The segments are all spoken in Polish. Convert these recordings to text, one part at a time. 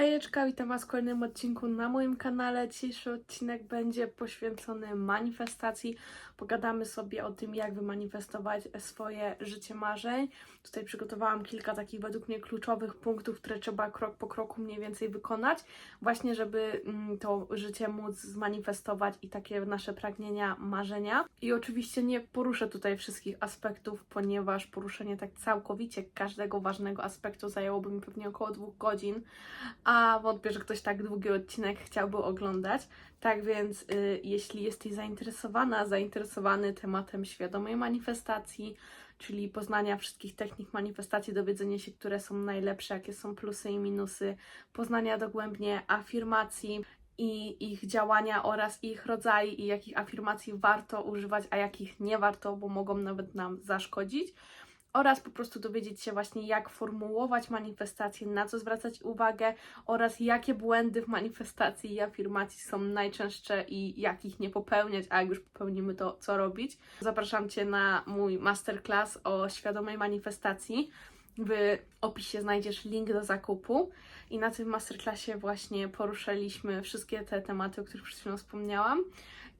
Hejeczka, witam Was w kolejnym odcinku na moim kanale. Dzisiejszy odcinek będzie poświęcony manifestacji. Pogadamy sobie o tym, jak wymanifestować swoje życie marzeń. Tutaj przygotowałam kilka takich według mnie kluczowych punktów, które trzeba krok po kroku mniej więcej wykonać, właśnie żeby mm, to życie móc zmanifestować i takie nasze pragnienia, marzenia. I oczywiście nie poruszę tutaj wszystkich aspektów, ponieważ poruszenie tak całkowicie każdego ważnego aspektu zajęłoby mi pewnie około dwóch godzin a wątpię, że ktoś tak długi odcinek chciałby oglądać. Tak więc, y, jeśli jesteś zainteresowana, zainteresowany tematem świadomej manifestacji, czyli poznania wszystkich technik manifestacji, dowiedzenia się, które są najlepsze, jakie są plusy i minusy, poznania dogłębnie afirmacji i ich działania oraz ich rodzaj i jakich afirmacji warto używać, a jakich nie warto, bo mogą nawet nam zaszkodzić oraz po prostu dowiedzieć się właśnie, jak formułować manifestacje, na co zwracać uwagę oraz jakie błędy w manifestacji i afirmacji są najczęstsze i jakich nie popełniać, a jak już popełnimy, to co robić. Zapraszam Cię na mój masterclass o świadomej manifestacji. W opisie znajdziesz link do zakupu i na tym masterclassie właśnie poruszyliśmy wszystkie te tematy, o których przed chwilą wspomniałam.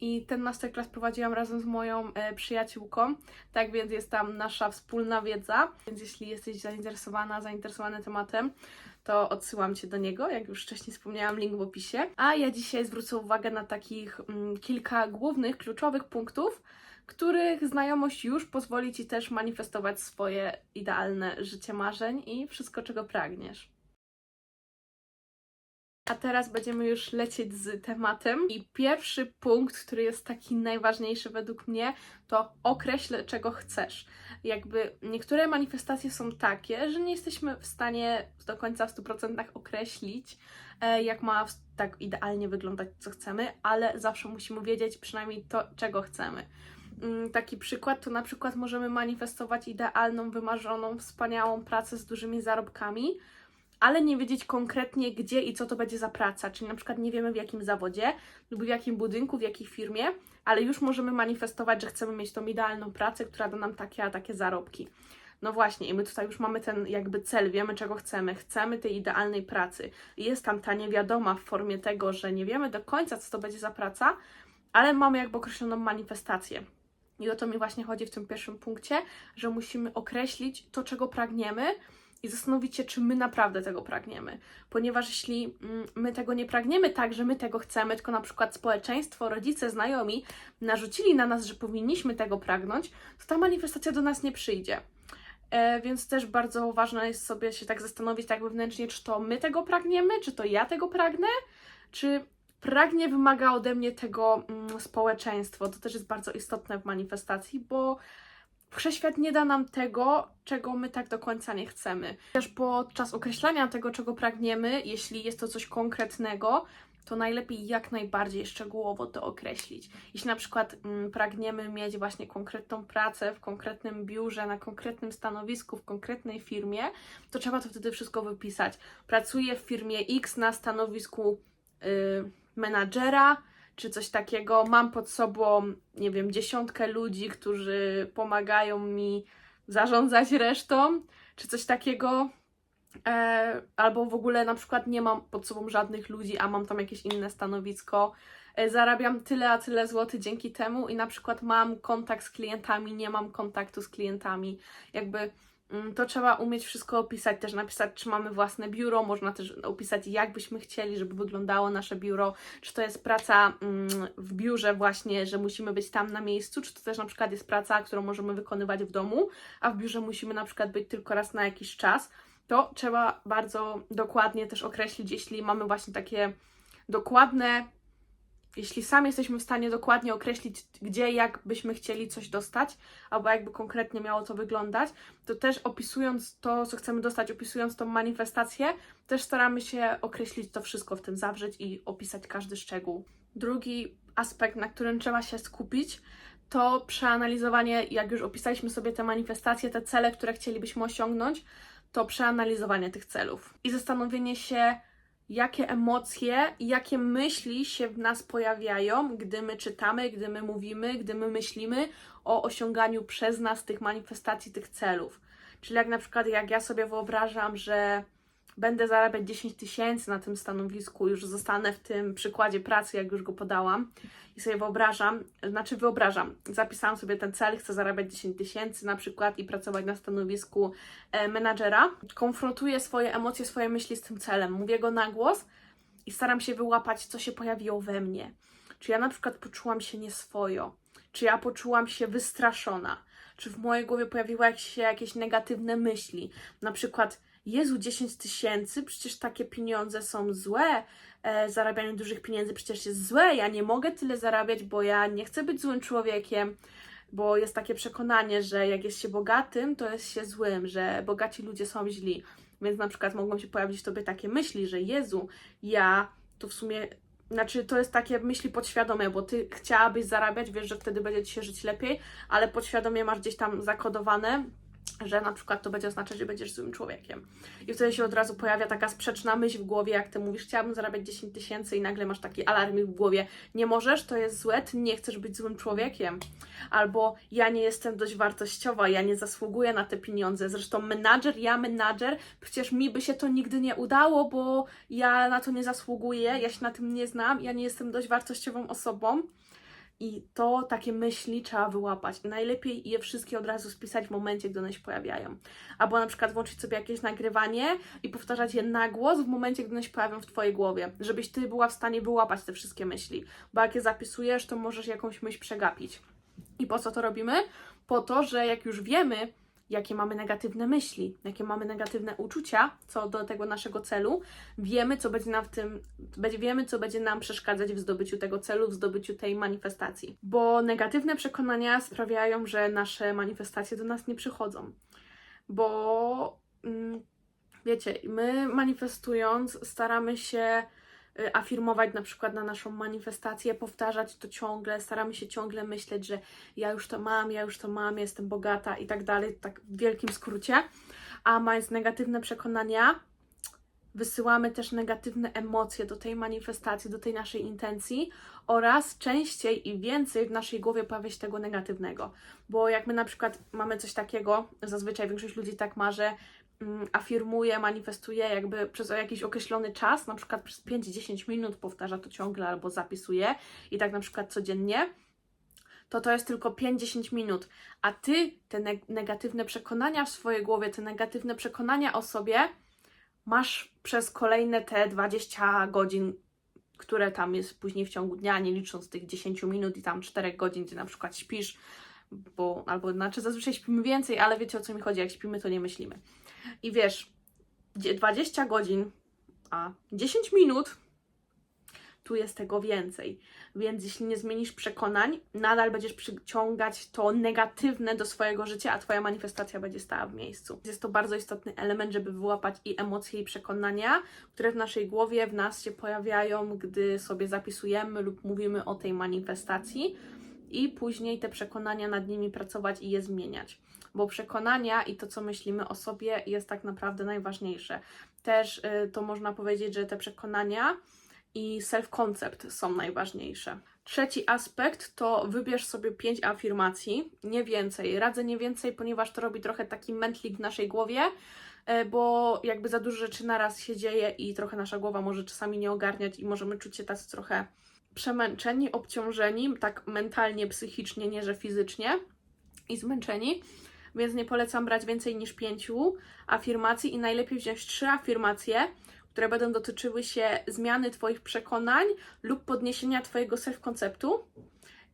I ten masterclass prowadziłam razem z moją e, przyjaciółką, tak więc jest tam nasza wspólna wiedza. Więc jeśli jesteś zainteresowana, zainteresowany tematem, to odsyłam Cię do niego, jak już wcześniej wspomniałam, link w opisie. A ja dzisiaj zwrócę uwagę na takich mm, kilka głównych, kluczowych punktów, których znajomość już pozwoli Ci też manifestować swoje idealne życie marzeń i wszystko, czego pragniesz. A teraz będziemy już lecieć z tematem. I pierwszy punkt, który jest taki najważniejszy według mnie, to określ, czego chcesz. Jakby niektóre manifestacje są takie, że nie jesteśmy w stanie do końca w 100% określić, e, jak ma tak idealnie wyglądać, co chcemy, ale zawsze musimy wiedzieć przynajmniej to, czego chcemy. Mm, Taki przykład to na przykład możemy manifestować idealną, wymarzoną, wspaniałą pracę z dużymi zarobkami, ale nie wiedzieć konkretnie gdzie i co to będzie za praca. Czyli na przykład nie wiemy w jakim zawodzie lub w jakim budynku, w jakiej firmie, ale już możemy manifestować, że chcemy mieć tą idealną pracę, która da nam takie a takie zarobki. No właśnie, i my tutaj już mamy ten jakby cel, wiemy czego chcemy, chcemy tej idealnej pracy. Jest tam ta niewiadoma w formie tego, że nie wiemy do końca, co to będzie za praca, ale mamy jakby określoną manifestację. I o to mi właśnie chodzi w tym pierwszym punkcie, że musimy określić to, czego pragniemy, i zastanowić się, czy my naprawdę tego pragniemy. Ponieważ jeśli mm, my tego nie pragniemy tak, że my tego chcemy, tylko na przykład społeczeństwo, rodzice, znajomi narzucili na nas, że powinniśmy tego pragnąć, to ta manifestacja do nas nie przyjdzie. E, więc też bardzo ważne jest sobie się tak zastanowić tak wewnętrznie, czy to my tego pragniemy, czy to ja tego pragnę, czy pragnie wymaga ode mnie tego mm, społeczeństwo. To też jest bardzo istotne w manifestacji, bo Wszechświat nie da nam tego, czego my tak do końca nie chcemy. Też podczas określania tego, czego pragniemy, jeśli jest to coś konkretnego, to najlepiej jak najbardziej szczegółowo to określić. Jeśli na przykład mm, pragniemy mieć właśnie konkretną pracę w konkretnym biurze, na konkretnym stanowisku, w konkretnej firmie, to trzeba to wtedy wszystko wypisać. Pracuję w firmie X na stanowisku yy, menadżera, czy coś takiego. Mam pod sobą, nie wiem, dziesiątkę ludzi, którzy pomagają mi zarządzać resztą, czy coś takiego. E, albo w ogóle na przykład nie mam pod sobą żadnych ludzi, a mam tam jakieś inne stanowisko. E, zarabiam tyle a tyle złotych dzięki temu i na przykład mam kontakt z klientami, nie mam kontaktu z klientami. Jakby to trzeba umieć wszystko opisać, też napisać, czy mamy własne biuro, można też opisać, jak byśmy chcieli, żeby wyglądało nasze biuro, czy to jest praca mm, w biurze właśnie, że musimy być tam na miejscu, czy to też na przykład jest praca, którą możemy wykonywać w domu, a w biurze musimy na przykład być tylko raz na jakiś czas. To trzeba bardzo dokładnie też określić, jeśli mamy właśnie takie dokładne jeśli sami jesteśmy w stanie dokładnie określić, gdzie, jak byśmy chcieli coś dostać, albo jakby konkretnie miało to wyglądać, to też opisując to, co chcemy dostać, opisując tą manifestację, też staramy się określić to wszystko w tym zawrzeć i opisać każdy szczegół. Drugi aspekt, na którym trzeba się skupić, to przeanalizowanie, jak już opisaliśmy sobie te manifestacje, te cele, które chcielibyśmy osiągnąć, to przeanalizowanie tych celów i zastanowienie się, jakie emocje jakie myśli się w nas pojawiają, gdy my czytamy, gdy my mówimy, gdy my myślimy o osiąganiu przez nas tych manifestacji, tych celów. Czyli jak na przykład jak ja sobie wyobrażam, że będę zarabiać 10 tysięcy na tym stanowisku, już zostanę w tym przykładzie pracy, jak już go podałam. I sobie wyobrażam, znaczy wyobrażam, zapisałam sobie ten cel, chcę zarabiać 10 tysięcy na przykład i pracować na stanowisku e, menadżera, konfrontuję swoje emocje, swoje myśli z tym celem, mówię go na głos i staram się wyłapać, co się pojawiło we mnie. Czy ja na przykład poczułam się nieswojo, czy ja poczułam się wystraszona, czy w mojej głowie pojawiły się jakieś negatywne myśli, na przykład Jezu, 10 tysięcy, przecież takie pieniądze są złe, e, zarabianie dużych pieniędzy przecież jest złe, ja nie mogę tyle zarabiać, bo ja nie chcę być złym człowiekiem, bo jest takie przekonanie, że jak jest się bogatym, to jest się złym, że bogaci ludzie są źli. Więc na przykład mogą się pojawić w tobie takie myśli, że Jezu, ja to w sumie, znaczy to jest takie myśli podświadome, bo ty chciałabyś zarabiać, wiesz, że wtedy będzie ci się żyć lepiej, ale podświadomie masz gdzieś tam zakodowane, że na przykład to będzie oznaczać, że będziesz złym człowiekiem. I wtedy się od razu pojawia taka sprzeczna myśl w głowie, jak ty mówisz, chciałabym zarabiać 10 tysięcy i nagle masz taki alarmik w głowie, nie możesz, to jest złe, ty nie chcesz być złym człowiekiem. Albo ja nie jestem dość wartościowa, ja nie zasługuję na te pieniądze. Zresztą menadżer, ja menadżer, przecież mi by się to nigdy nie udało, bo ja na to nie zasługuję, ja się na tym nie znam, ja nie jestem dość wartościową osobą. I to takie myśli trzeba wyłapać. Najlepiej je wszystkie od razu spisać w momencie, gdy one się pojawiają. Albo na przykład włączyć sobie jakieś nagrywanie i powtarzać je na głos w momencie, gdy one się pojawią w Twojej głowie, żebyś Ty była w stanie wyłapać te wszystkie myśli. Bo jak je zapisujesz, to możesz jakąś myśl przegapić. I po co to robimy? Po to, że jak już wiemy, jakie mamy negatywne myśli, jakie mamy negatywne uczucia co do tego naszego celu, wiemy, co będzie nam w tym, wiemy, co będzie nam przeszkadzać w zdobyciu tego celu, w zdobyciu tej manifestacji. Bo negatywne przekonania sprawiają, że nasze manifestacje do nas nie przychodzą. Bo mm, wiecie, my manifestując staramy się afirmować na przykład na naszą manifestację, powtarzać to ciągle, staramy się ciągle myśleć, że ja już to mam, ja już to mam, jestem bogata i tak dalej, tak w wielkim skrócie. A mając negatywne przekonania, wysyłamy też negatywne emocje do tej manifestacji, do tej naszej intencji oraz częściej i więcej w naszej głowie pojawia się tego negatywnego. Bo jak my na przykład mamy coś takiego, zazwyczaj większość ludzi tak ma, że afirmuje, manifestuje jakby przez jakiś określony czas, na przykład przez 5-10 minut powtarza to ciągle albo zapisuje i tak na przykład codziennie, to to jest tylko 5-10 minut, a ty te neg- negatywne przekonania w swojej głowie, te negatywne przekonania o sobie masz przez kolejne te 20 godzin, które tam jest później w ciągu dnia, nie licząc tych 10 minut i tam 4 godzin, gdzie na przykład śpisz, bo albo znaczy zazwyczaj śpimy więcej, ale wiecie o co mi chodzi, jak śpimy, to nie myślimy. I wiesz, dzie- 20 godzin, a 10 minut, tu jest tego więcej. Więc jeśli nie zmienisz przekonań, nadal będziesz przyciągać to negatywne do swojego życia, a Twoja manifestacja będzie stała w miejscu. Jest to bardzo istotny element, żeby wyłapać i emocje, i przekonania, które w naszej głowie, w nas się pojawiają, gdy sobie zapisujemy lub mówimy o tej manifestacji, i później te przekonania nad nimi pracować i je zmieniać. Bo przekonania i to, co myślimy o sobie, jest tak naprawdę najważniejsze. Też y, to można powiedzieć, że te przekonania i self-concept są najważniejsze. Trzeci aspekt to wybierz sobie pięć afirmacji, nie więcej. Radzę nie więcej, ponieważ to robi trochę taki mętlik w naszej głowie, e, bo jakby za dużo rzeczy naraz się dzieje i trochę nasza głowa może czasami nie ogarniać i możemy czuć się tacy trochę przemęczeni, obciążeni, tak mentalnie, psychicznie, nie że fizycznie i zmęczeni. Więc nie polecam brać więcej niż pięciu afirmacji i najlepiej wziąć trzy afirmacje, które będą dotyczyły się zmiany Twoich przekonań lub podniesienia Twojego self-konceptu.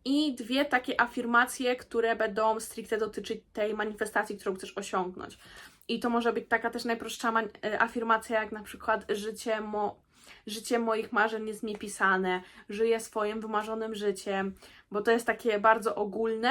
I dwie takie afirmacje, które będą stricte dotyczyć tej manifestacji, którą chcesz osiągnąć. I to może być taka też najprostsza e, afirmacja, jak na przykład życie, mo- życie moich marzeń jest mi pisane, żyję swoim wymarzonym życiem, bo to jest takie bardzo ogólne,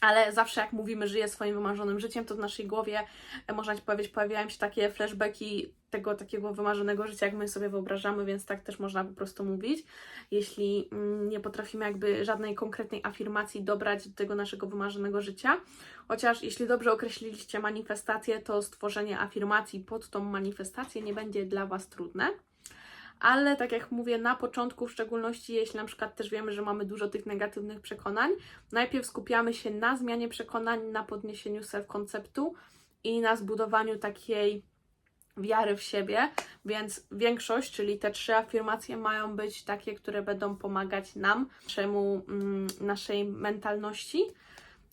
ale zawsze jak mówimy żyję swoim wymarzonym życiem, to w naszej głowie e, można powiedzieć, pojawiają się takie flashbacki tego takiego wymarzonego życia, jak my sobie wyobrażamy, więc tak też można po prostu mówić. Jeśli mm, nie potrafimy jakby żadnej konkretnej afirmacji dobrać do tego naszego wymarzonego życia, chociaż jeśli dobrze określiliście manifestację, to stworzenie afirmacji pod tą manifestację nie będzie dla Was trudne. Ale tak jak mówię, na początku, w szczególności jeśli na przykład też wiemy, że mamy dużo tych negatywnych przekonań, najpierw skupiamy się na zmianie przekonań, na podniesieniu self-konceptu i na zbudowaniu takiej wiary w siebie, więc większość, czyli te trzy afirmacje mają być takie, które będą pomagać nam, naszemu, mm, naszej mentalności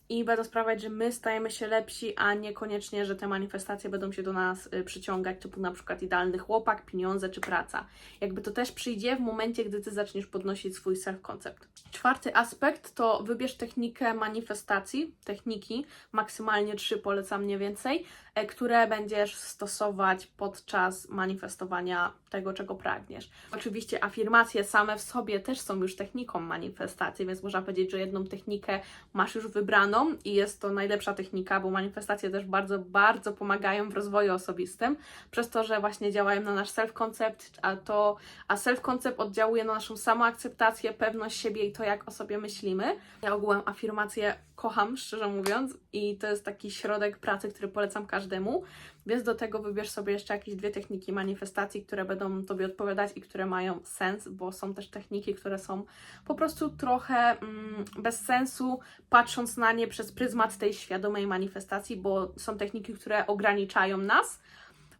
i będą sprawiać, że my stajemy się lepsi, a niekoniecznie, że te manifestacje będą się do nas y, przyciągać, typu na przykład idealny chłopak, pieniądze czy praca. Jakby to też przyjdzie w momencie, gdy ty zaczniesz podnosić swój self-concept. Czwarty aspekt to wybierz technikę manifestacji, techniki, maksymalnie trzy polecam nie więcej, e, które będziesz stosować podczas manifestowania tego, czego pragniesz. Oczywiście afirmacje same w sobie też są już techniką manifestacji, więc można powiedzieć, że jedną technikę masz już wybraną i jest to najlepsza technika, bo manifestacje też bardzo, bardzo pomagają w rozwoju osobistym, przez to, że właśnie działają na nasz self-concept, a to, a self-concept oddziałuje na naszą samoakceptację, pewność siebie i to, jak o sobie myślimy. Ja ogółem afirmacje kocham, szczerze mówiąc, i to jest taki środek pracy, który polecam każdemu, więc do tego wybierz sobie jeszcze jakieś dwie techniki manifestacji, które będą Tobie odpowiadać i które mają sens, bo są też techniki, które są po prostu trochę mm, bez sensu, patrząc na nie przez pryzmat tej świadomej manifestacji, bo są techniki, które ograniczają nas,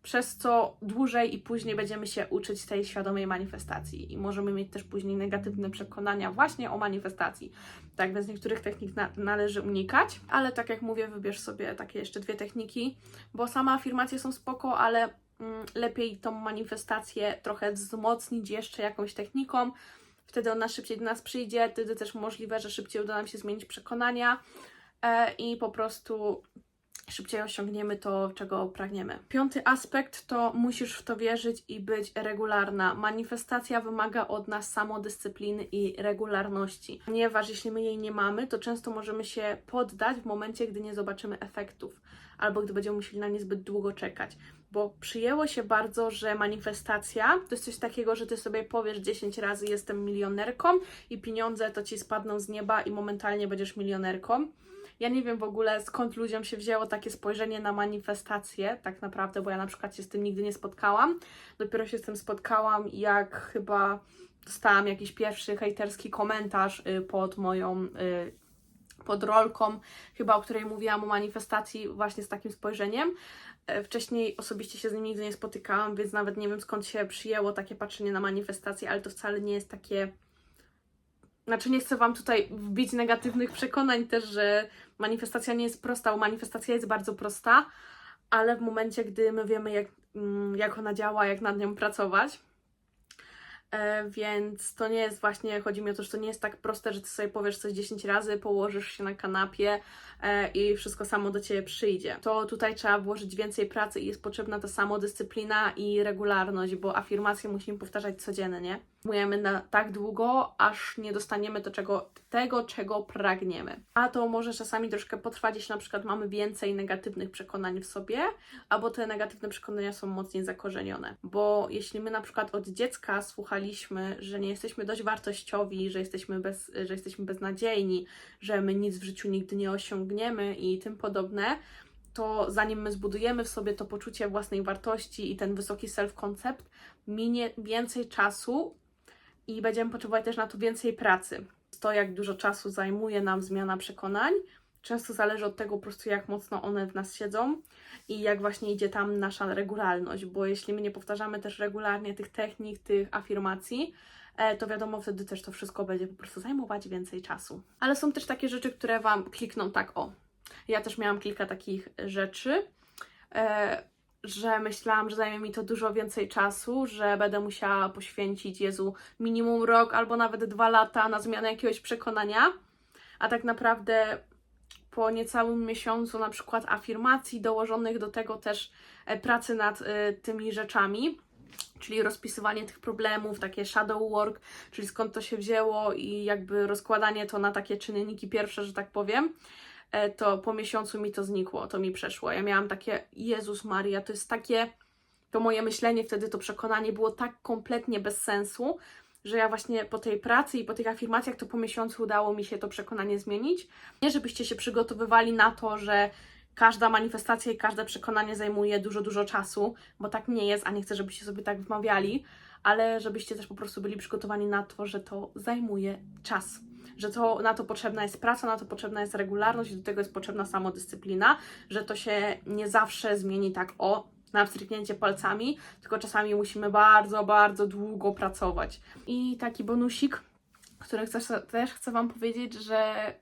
przez co dłużej i później będziemy się uczyć tej świadomej manifestacji i możemy mieć też później negatywne przekonania właśnie o manifestacji. Tak więc niektórych technik na, należy unikać, ale tak jak mówię, wybierz sobie takie jeszcze dwie techniki, bo same afirmacje są spoko, ale mm, lepiej tą manifestację trochę wzmocnić jeszcze jakąś techniką. Wtedy ona szybciej do nas przyjdzie, wtedy też możliwe, że szybciej uda nam się zmienić przekonania e, i po prostu szybciej osiągniemy to, czego pragniemy. Piąty aspekt to musisz w to wierzyć i być regularna. Manifestacja wymaga od nas samodyscypliny i regularności, ponieważ jeśli my jej nie mamy, to często możemy się poddać w momencie, gdy nie zobaczymy efektów albo gdy będziemy musieli na nie zbyt długo czekać. Bo przyjęło się bardzo, że manifestacja to jest coś takiego, że ty sobie powiesz 10 razy jestem milionerką i pieniądze to ci spadną z nieba i momentalnie będziesz milionerką. Ja nie wiem w ogóle skąd ludziom się wzięło takie spojrzenie na manifestację, tak naprawdę, bo ja na przykład się z tym nigdy nie spotkałam. Dopiero się z tym spotkałam, jak chyba dostałam jakiś pierwszy hejterski komentarz y, pod moją. y, pod rolką, chyba o której mówiłam o manifestacji, właśnie z takim spojrzeniem. E, Wcześniej osobiście się z nim nigdy nie spotykałam, więc nawet nie wiem skąd się przyjęło takie patrzenie na manifestacje, ale to wcale nie jest takie. Znaczy, nie chcę Wam tutaj wbić negatywnych przekonań też, że manifestacja nie jest prosta, bo manifestacja jest bardzo prosta, ale w momencie, gdy my wiemy, jak, mm, jak ona działa, jak nad nią pracować, E, więc to nie jest właśnie, chodzi mi o to, że to nie jest tak proste, że ty sobie powiesz coś 10 razy, położysz się na kanapie e, i wszystko samo do ciebie przyjdzie. To tutaj trzeba włożyć więcej pracy i jest potrzebna ta samodyscyplina i regularność, bo afirmacje musimy powtarzać codziennie. Mujemy na tak długo, aż nie dostaniemy do czego, tego, czego pragniemy. A to może czasami troszkę potrwać, jeśli na przykład mamy więcej negatywnych przekonań w sobie, albo te negatywne przekonania są mocniej zakorzenione. Bo jeśli my na przykład od dziecka słuchaliśmy, że nie jesteśmy dość wartościowi, że jesteśmy, bez, że jesteśmy beznadziejni, że my nic w życiu nigdy nie osiągniemy i tym podobne, to zanim my zbudujemy w sobie to poczucie własnej wartości i ten wysoki self-concept, minie więcej czasu i będziemy potrzebować też na to więcej pracy. To, jak dużo czasu zajmuje nam zmiana przekonań, często zależy od tego po prostu, jak mocno one w nas siedzą i jak właśnie idzie tam nasza regularność, bo jeśli my nie powtarzamy też regularnie tych technik, tych afirmacji, e, to wiadomo, wtedy też to wszystko będzie po prostu zajmować więcej czasu. Ale są też takie rzeczy, które Wam klikną tak o. Ja też miałam kilka takich rzeczy, e, że myślałam, że zajmie mi to dużo więcej czasu, że będę musiała poświęcić Jezu minimum rok albo nawet dwa lata na zmianę jakiegoś przekonania, a tak naprawdę po niecałym miesiącu na przykład afirmacji dołożonych do tego też e, pracy nad e, tymi rzeczami, czyli rozpisywanie tych problemów, takie shadow work, czyli skąd to się wzięło i jakby rozkładanie to na takie czynniki pierwsze, że tak powiem, to po miesiącu mi to znikło, to mi przeszło. Ja miałam takie, Jezus Maria, to jest takie, to moje myślenie wtedy, to przekonanie było tak kompletnie bez sensu, że ja właśnie po tej pracy i po tych afirmacjach to po miesiącu udało mi się to przekonanie zmienić. Nie żebyście się przygotowywali na to, że każda manifestacja i każde przekonanie zajmuje dużo, dużo czasu, bo tak nie jest, a nie chcę, żebyście sobie tak wmawiali, ale żebyście też po prostu byli przygotowani na to, że to zajmuje czas. Że to, na to potrzebna jest praca, na to potrzebna jest regularność i do tego jest potrzebna samodyscyplina, że to się nie zawsze zmieni tak o na wstrzyknięcie palcami, tylko czasami musimy bardzo, bardzo długo pracować. I taki bonusik, który chcę, też chcę Wam powiedzieć, że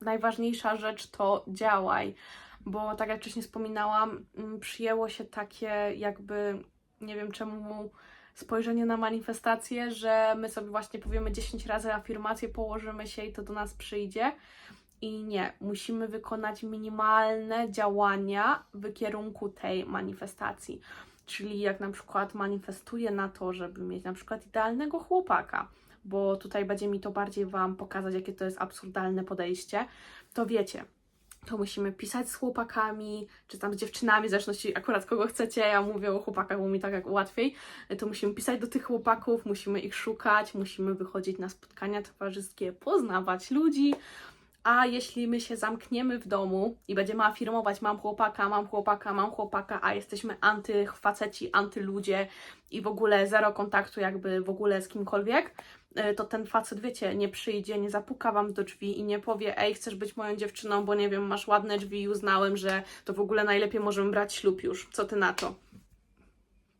najważniejsza rzecz to działaj, bo tak jak wcześniej wspominałam, mm, przyjęło się takie jakby, nie wiem czemu, spojrzenie na manifestację, że my sobie właśnie powiemy 10 razy afirmację, położymy się i to do nas przyjdzie. I nie, musimy wykonać minimalne działania w kierunku tej manifestacji. Czyli jak na przykład manifestuję na to, żeby mieć na przykład idealnego chłopaka, bo tutaj będzie mi to bardziej Wam pokazać, jakie to jest absurdalne podejście, to wiecie, to musimy pisać z chłopakami, czy tam z dziewczynami, w zależności akurat kogo chcecie, ja mówię o chłopakach, bo mi tak jak łatwiej, to musimy pisać do tych chłopaków, musimy ich szukać, musimy wychodzić na spotkania towarzyskie, poznawać ludzi, a jeśli my się zamkniemy w domu i będziemy afirmować mam chłopaka, mam chłopaka, mam chłopaka, a jesteśmy antyfaceci, antyludzie i w ogóle zero kontaktu jakby w ogóle z kimkolwiek, to ten facet, wiecie, nie przyjdzie, nie zapuka Wam do drzwi i nie powie ej, chcesz być moją dziewczyną, bo nie wiem, masz ładne drzwi i uznałem, że to w ogóle najlepiej możemy brać ślub już. Co Ty na to?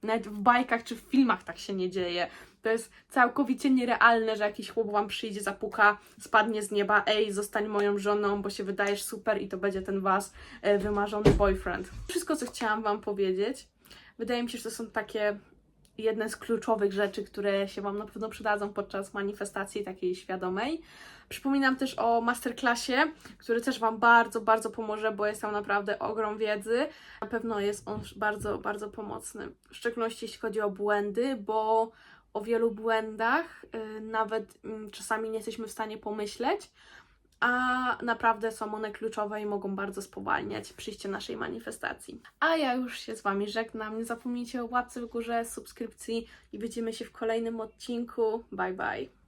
Nawet w bajkach czy w filmach tak się nie dzieje. To jest całkowicie nierealne, że jakiś chłop wam przyjdzie, zapuka, spadnie z nieba, ej, zostań moją żoną, bo się wydajesz super i to będzie ten was e, wymarzony boyfriend. Wszystko, co chciałam wam powiedzieć, wydaje mi się, że to są takie jedne z kluczowych rzeczy, które się wam na pewno przydadzą podczas manifestacji takiej świadomej. Przypominam też o masterclassie, który też Wam bardzo, bardzo pomoże, bo jest tam naprawdę ogrom wiedzy. Na pewno jest on bardzo, bardzo pomocny. W szczególności jeśli chodzi o błędy, bo o wielu błędach y, nawet mm, czasami nie jesteśmy w stanie pomyśleć, a naprawdę są one kluczowe i mogą bardzo spowalniać przyjście naszej manifestacji. A ja już się z Wami żegnam. Nie zapomnijcie o łapce w górze, subskrypcji i widzimy się w kolejnym odcinku. Bye bye.